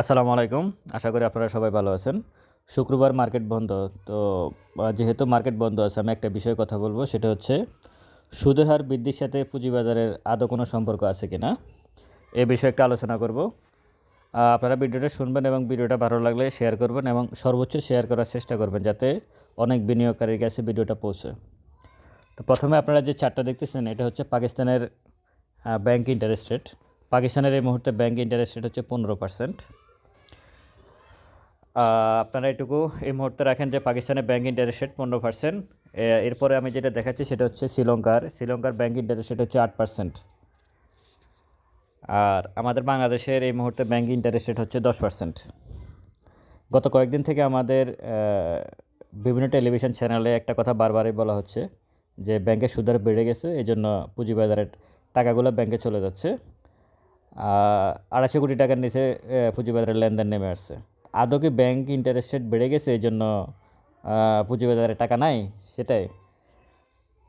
আসসালামু আলাইকুম। আশা করি আপনারা সবাই ভালো আছেন। শুক্রবার মার্কেট বন্ধ। তো যেহেতু মার্কেট বন্ধ আছে, আমি একটা বিষয়ে কথা বলব। সেটা হচ্ছে, সুদের হার বৃদ্ধির সাথে পুঁজিবাজারের আদৌ কোনো সম্পর্ক আছে কি না এ বিষয়ে একটা আলোচনা করব। আপনারা ভিডিওটা শুনবেন এবং ভিডিওটা ভালো লাগলে শেয়ার করবেন এবং সর্বোচ্চ শেয়ার করার চেষ্টা করবেন যাতে অনেক বিনিয়োগকারীর কাছে ভিডিওটা পৌঁছে। তো প্রথমে আপনারা যে চারটা দেখতেছেন, এটা হচ্ছে পাকিস্তানের ব্যাংক ইন্টারেস্ট রেট পাকিস্তানের এই মুহূর্তে ব্যাংক ইন্টারেস্ট রেট হচ্ছে পনেরো পার্সেন্ট আপনারা এটুকু এই মুহূর্তে রাখেন যে পাকিস্তানের ব্যাংক ইন্টারেস্ট রেট পনেরো পার্সেন্ট এরপরে আমি যেটা দেখাচ্ছি সেটা হচ্ছে শ্রীলঙ্কার। শ্রীলঙ্কার ব্যাংক ইন্টারেস্ট রেট হচ্ছে আট পার্সেন্ট আর আমাদের বাংলাদেশের এই মুহূর্তে ব্যাংক ইন্টারেস্ট রেট হচ্ছে দশ পার্সেন্ট গত কয়েকদিন থেকে আমাদের বিভিন্ন টেলিভিশন চ্যানেলে একটা কথা বারবারই বলা হচ্ছে যে ব্যাংকের সুদের বেড়ে গেছে এই জন্য পুঁজিবাজারের টাকাগুলো ব্যাংকে চলে যাচ্ছে। আড়াইশো কোটি টাকার নিচে পুঁজিবাজারের লেনদেন নেমে আসছে। আদৌ ব্যাংক ইন্টারেস্ট রেট বেড়ে গেছে, এই জন্য পুঁজিবাজারে টাকা নাই, সেটাই।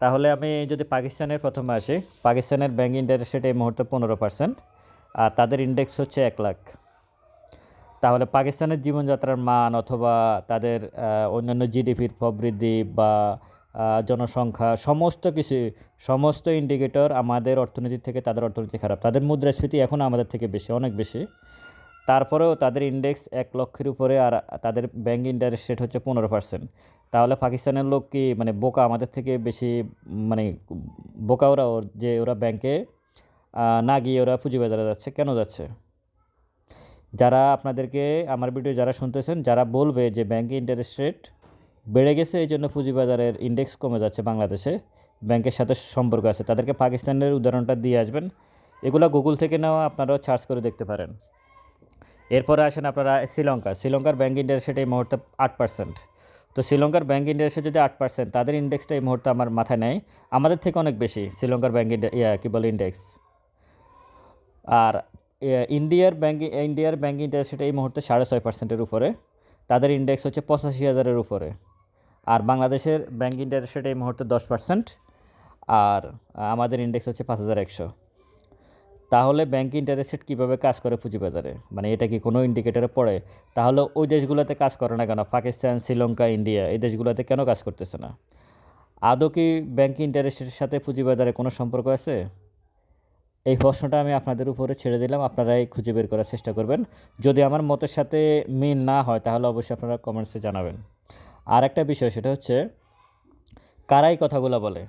তাহলে আমি যদি পাকিস্তানের প্রথমে আসি, পাকিস্তানের ব্যাংক ইন্টারেস্ট রেট এই মুহূর্তে পনেরো পার্সেন্ট আর তাদের ইন্ডেক্স হচ্ছে এক লাখ। তাহলে পাকিস্তানের জীবনযাত্রার মান অথবা তাদের অন্যান্য জিডিপির প্রবৃদ্ধি বা জনসংখ্যা, সমস্ত কিছু, সমস্ত ইন্ডিকেটর আমাদের অর্থনীতি থেকে তাদের অর্থনীতি খারাপ। তাদের মুদ্রাস্ফীতি এখন আমাদের থেকে বেশি, অনেক বেশি। তারপরেও তাদের ইন্ডেক্স এক লক্ষের উপরে আর তাদের ব্যাংক ইন্টারেস্ট রেট হচ্ছে পনেরো পার্সেন্ট তাহলে পাকিস্তানের লোক কি মানে বোকা আমাদের থেকে বেশি মানে বোকা ওরা ওর, যে ওরা ব্যাংকে না গিয়ে ওরা পুঁজিবাজারে যাচ্ছে, কেন যাচ্ছে? যারা আপনাদেরকে আমার ভিডিও যারা শুনতেছেন, যারা বলবে যে ব্যাংকে ইন্টারেস্ট রেট বেড়ে গেছে, এই জন্য পুঁজিবাজারের ইন্ডেক্স কমে যাচ্ছে বাংলাদেশে ব্যাংকের সাথে সম্পর্ক আছে। তাদেরকে পাকিস্তানের উদাহরণটা দিয়ে আসবেন। এগুলো গুগল থেকে নেওয়া, আপনারাও সার্চ করে দেখতে পারেন। এরপরে আসেন আপনারা শ্রীলঙ্কা। শ্রীলঙ্কার ব্যাংক ইন্টারেস্ট এই মুহূর্তে আট পার্সেন্ট তো শ্রীলঙ্কার ব্যাংক ইন্টারেস্ট যদি আট পার্সেন্ট তাদের ইন্ডেক্সটা এই মুহূর্তে আমার মাথায় নেই। আমাদের থেকে অনেক বেশি শ্রীলঙ্কার ব্যাংক ইয়া, কী বলে ইন্ডেক্স আর ইন্ডিয়ার ব্যাংক ইন্ডিয়ার ব্যাংক ইন্টারেস্ট এই মুহূর্তে সাড়ে ছয় পার্সেন্টের উপরে। তাদের ইন্ডেক্স হচ্ছে পঁচাশি হাজারের উপরে। আর বাংলাদেশের ব্যাঙ্ক ইন্টারেস্ট এই মুহূর্তে দশ পার্সেন্ট আর, আমাদের ইন্ডেক্স হচ্ছে পাঁচ হাজার একশো। তাহলে ব্যাংক ইন্টারেস্ট রেট কীভাবে কাজ করে পুঁজিবাজারে? মানে এটা কি কোনো ইন্ডিকেটরে পড়ে? তাহলে ওই দেশগুলোতে কাজ করে না কেন? পাকিস্তান, শ্রীলঙ্কা, ইন্ডিয়া, এই দেশগুলোতে কেন কাজ করতেছে না? আদৌ কি ব্যাংক ইন্টারেস্টের সাথে পুঁজিবাজারে কোনো সম্পর্ক আছে? এই প্রশ্নটা আমি আপনাদের উপরে ছেড়ে দিলাম, আপনারাই খুঁজে বের করার চেষ্টা করবেন। যদি আমার মতের সাথে মিল না হয়, তাহলে অবশ্যই আপনারা কমেন্টসে জানাবেন। আর একটা বিষয়, সেটা হচ্ছে কারাই কথাগুলো বলে?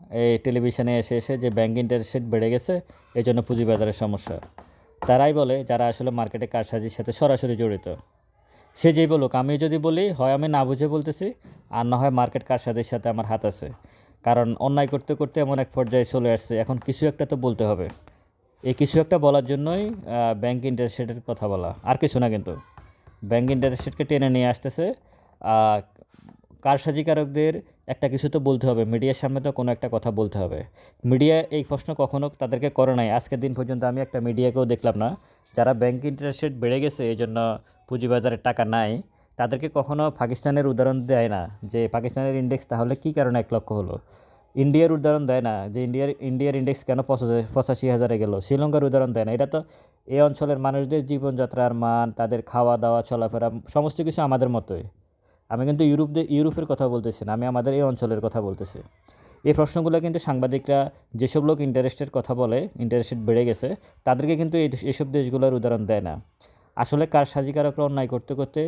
এই টেলিভিশনে এসে এসে যে ব্যাংক ইন্টারেস্ট রেট বেড়ে গেছে, এই জন্য পুঁজিবাজারের সমস্যা। তারাই বলে যারা আসলে মার্কেটে কারসাজির সাথে সরাসরি জড়িত। সে যেই বলুক, আমি যদি বলি, হয় আমি না বুঝে বলতেছি, আর না হয় মার্কেট কারসাজির সাথে আমার হাত আছে। কারণ অন্যায় করতে করতে এমন এক পর্যায়ে চলে আসছে। এখন কিছু একটা তো বলতে হবে। এই কিছু একটা বলার জন্যই ব্যাংক ইন্টারেস্ট রেটের কথা বলা। আর কিছু না কিন্তু। ব্যাংক ইন্টারেস্ট রেটকে টেনে নিয়ে আসতেছে কারসাজিকারকদের একটা কিছু তো বলতে হবে, মিডিয়ার সামনে তো কোনো একটা কথা বলতে হবে। মিডিয়া এই প্রশ্ন কখনো তাদেরকে করে নাই। আজকের দিন পর্যন্ত আমি একটা মিডিয়াকেও দেখলাম না। যারা ব্যাংক ইন্টারেস্ট রেট বেড়ে গেছে, এই জন্য পুঁজিবাজারে টাকা নাই, তাদেরকে কখনো পাকিস্তানের উদাহরণ দেয় না যে, পাকিস্তানের ইন্ডেক্স তাহলে কী কারণে এক লক্ষ হলো? ইন্ডিয়ার উদাহরণ দেয় না যে, ইন্ডিয়ার ইন্ডিয়ার ইন্ডেক্স কেন পঁচাশি হাজারে গেল? শ্রীলঙ্কার উদাহরণ দেয় না। এটা তো এই অঞ্চলের মানুষদের জীবনযাত্রার মান, তাদের খাওয়া দাওয়া চলাফেরা, সমস্ত কিছু আমাদের মতোই। আমি কিন্তু ইউরোপ ইউরোপের কথা বলতেছি না, আমি আমাদের এই অঞ্চলের কথা বলতেছি। এই প্রশ্নগুলো কিন্তু সাংবাদিকরা যেসব লোক ইন্টারেস্টের কথা বলে ইন্টারেস্টেড বেড়ে গেছে, তাদেরকে কিন্তু এই এসব দেশগুলোর উদাহরণ দেয় না। আসলে কার সাজিকারকরা অন্যায় করতে করতে,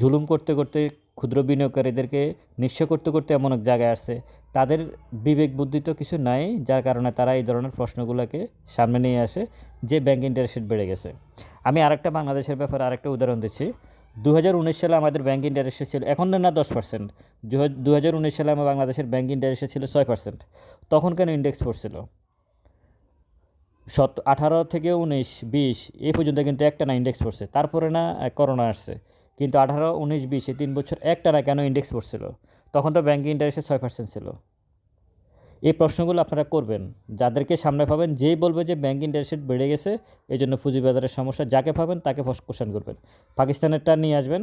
জুলুম করতে করতে, ক্ষুদ্র বিনিয়োগকারীদেরকে নিঃস্ব করতে করতে এমন এক জায়গায় আসছে। তাদের বিবেক বুদ্ধি তো কিছু নাই, যার কারণে তারা এই ধরনের প্রশ্নগুলোকে সামনে নিয়ে আসে, যে ব্যাংক ইন্টারেস্ট বেড়ে গেছে। আমি আরেকটা বাংলাদেশের ব্যাপারে আরেকটা উদাহরণ দিচ্ছি। দু হাজার উনিশ সালে আমাদের ব্যাংক ইন্টারেস্ট ছিল, এখন না দশ পার্সেন্ট দু সালে আমার বাংলাদেশের ব্যাংক ইন্টারেস্ট ছিল ছয় পার্সেন্ট তখন কেন ইন্ডেক্স পড়ছিল? সত, আঠারো থেকে উনিশ, বিশ এই পর্যন্ত কিন্তু একটা না ইন্ডেক্স পড়ছে। তারপরে না করোনা আসছে। কিন্তু আঠারো, উনিশ, বিশ, এই তিন বছর একটা না কেন ইন্ডেক্স পড়ছিল? তখন তো ব্যাংকিং ইন্টারেস্টে ছয় পার্সেন্ট ছিল। এই প্রশ্নগুলো আপনারা করবেন। যাদেরকে সামনে পাবেন, যেই বলবে যে ব্যাংক ইন্টারেস্ট বেড়ে গেছে, এই জন্য পুঁজিবাজারের সমস্যা, যাকে পাবেন তাকে কোশ্চেন করবেন। পাকিস্তানেরটা নিয়ে আসবেন,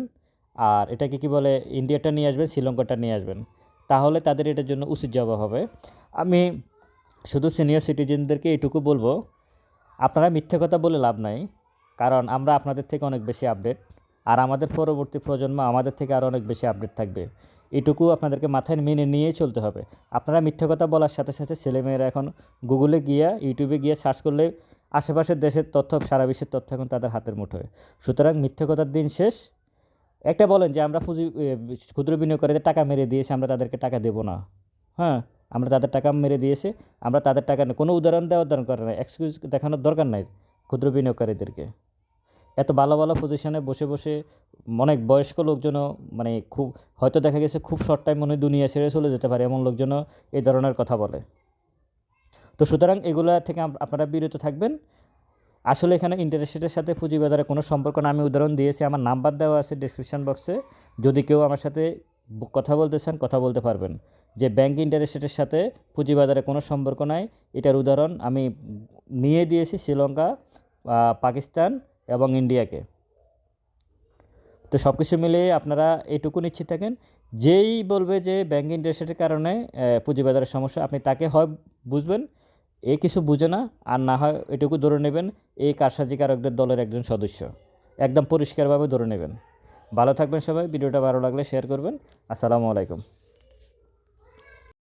আর এটাকে কি বলে ইন্ডিয়াটা নিয়ে আসবেন, শ্রীলঙ্কাটা নিয়ে আসবেন। তাহলে তাদের এটার জন্য উচিত জবাব হবে। আমি শুধু সিনিয়র সিটিজেনদেরকে এইটুকু বলব, আপনারা মিথ্যে কথা বলে লাভ নাই, কারণ আমরা আপনাদের থেকে অনেক বেশি আপডেট আর আমাদের পরবর্তী প্রজন্ম আমাদের থেকে আরও অনেক বেশি আপডেট থাকবে। এটুকু আপনাদেরকে মাথায় মেনে নিয়েই চলতে হবে। আপনারা মিথ্যা কথা বলার সাথে সাথে ছেলেমেয়েরা এখন গুগলে গিয়ে, ইউটিউবে গিয়ে সার্চ করলে আশেপাশের দেশের তথ্য, সারা বিশ্বের তথ্য এখন তাদের হাতের মুঠোয়। সুতরাং মিথ্যা কথার দিন শেষ। একটা বলেন যে আমরা পুঁজি ক্ষুদ্র বিনিয়োগকারীদের টাকা মেরে দিয়েছি, আমরা তাদেরকে টাকা দেবো না। হ্যাঁ আমরা তাদের টাকা মেরে দিয়েছি, আমরা তাদের টাকা কোনো উদাহরণ দেওয়ার দরকার নেই এক্সকিউজ দেখানোর দরকার নাই ক্ষুদ্র বিনিয়োগকারীদেরকে। এত ভালো ভালো পজিশনে বসে বসে অনেক বয়স্ক লোকজনও মানে খুব, হয়তো দেখা গেছে খুব শর্ট টাইম মনে দুনিয়া ছেড়ে চলে যেতে পারে এমন লোকজনও এই ধরনের কথা বলে। তো সুতরাং এগুলো থেকে আপনারা বিরত থাকবেন। আসলে এখানে ইন্টারেস্টের সাথে পুঁজিবাজারে কোনো সম্পর্ক না। আমি উদাহরণ দিয়েছি, আমার নাম্বার দেওয়া আছে ডিসক্রিপশন বক্সে যদি কেউ আমার সাথে কথা বলতে চান, কথা বলতে পারবেন। যে ব্যাংক ইন্টারেস্টের সাথে পুঁজিবাজারে কোনো সম্পর্ক নাই, এটার উদাহরণ আমি নিয়ে দিয়েছি, শ্রীলঙ্কা পাকিস্তান এবং ইন্ডিয়াকে। তো সব কিছু মিলিয়ে আপনারা এইটুকু নিশ্চিত থাকেন, যেই বলবে যে ব্যাংক ইন্টারেস্টের কারণে পুঁজিবাজারের সমস্যা, আপনি তাকে হয় বুঝবেন, এ কিছু বুঝে না, আর না হয় এটুকু ধরে নেবেন, এই কারসাজিকারকদের দলের একজন সদস্য। একদম পরিষ্কারভাবে ধরে নেবেন। ভালো থাকবেন সবাই, ভিডিওটা ভালো লাগলে শেয়ার করবেন। আসসালামু আলাইকুম।